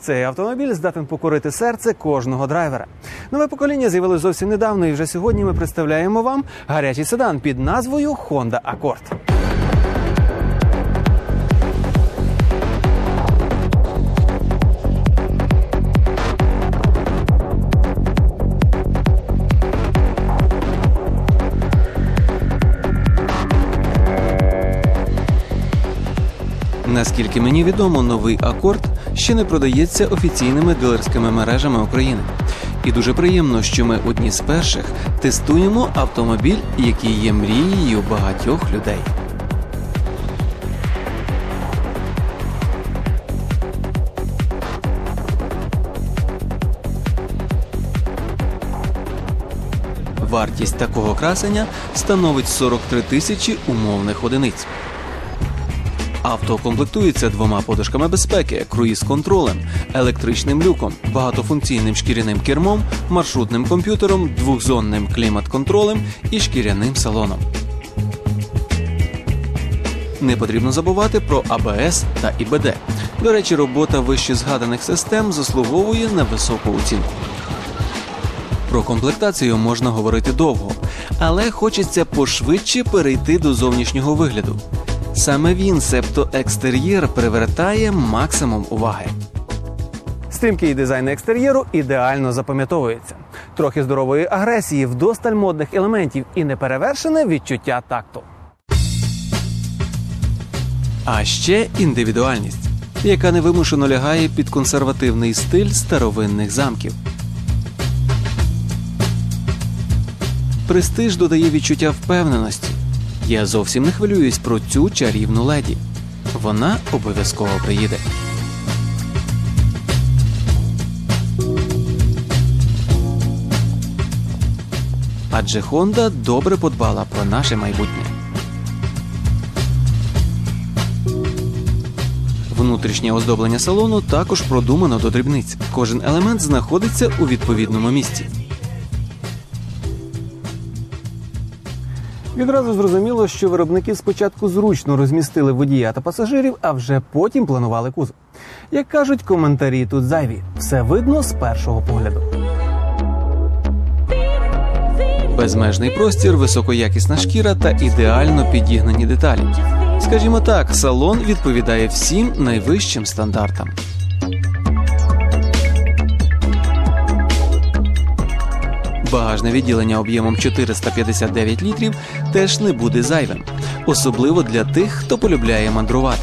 Цей автомобіль здатен покорити серце кожного драйвера. Нове покоління з'явилось зовсім недавно, і вже сьогодні ми представляємо вам гарячий седан під назвою Honda Accord. Наскільки мені відомо, новий акорд ще не продається офіційними дилерськими мережами України. І дуже приємно, що ми одні з перших тестуємо автомобіль, який є мрією багатьох людей. Вартість такого красення становить 43 тисячі умовних одиниць. Авто комплектується двома подушками безпеки, круїз-контролем, електричним люком, багатофункційним шкіряним кермом, маршрутним комп'ютером, двохзонним клімат-контролем і шкіряним салоном. Не потрібно забувати про АБС та ІБД. До речі, робота вище згаданих систем заслуговує на високу оцінку. Про комплектацію можна говорити довго, але хочеться пошвидше перейти до зовнішнього вигляду. Саме він, себто екстер'єр, привертає максимум уваги. Стрімкий дизайн екстер'єру ідеально запам'ятовується. Трохи здорової агресії, вдосталь модних елементів і неперевершене відчуття такту. А ще індивідуальність, яка невимушено лягає під консервативний стиль старовинних замків. Престиж додає відчуття впевненості. Я зовсім не хвилююсь про цю чарівну леді. Вона обов'язково приїде. Адже Honda добре подбала про наше майбутнє. Внутрішнє оздоблення салону також продумано до дрібниць. Кожен елемент знаходиться у відповідному місці. Відразу зрозуміло, що виробники спочатку зручно розмістили водія та пасажирів, а вже потім планували кузов. Як кажуть, коментарі тут зайві. Все видно з першого погляду. Безмежний простір, високоякісна шкіра та ідеально підігнані деталі. Скажімо так, салон відповідає всім найвищим стандартам. Багажне відділення об'ємом 459 літрів теж не буде зайвим, особливо для тих, хто полюбляє мандрувати.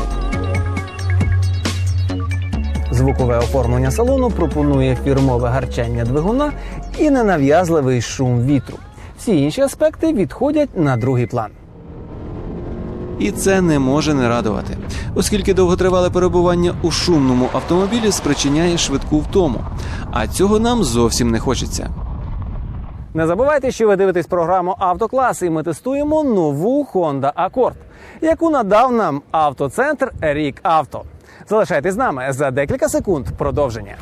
Звукове оформлення салону пропонує фірмове гарчання двигуна і ненав'язливий шум вітру. Всі інші аспекти відходять на другий план. І це не може не радувати, оскільки довготривале перебування у шумному автомобілі спричиняє швидку втому, а цього нам зовсім не хочеться. Не забувайте, що ви дивитесь програму Автоклас, і ми тестуємо нову Honda Accord, яку надав нам автоцентр Рік Авто. Залишайтесь з нами за декілька секунд продовження.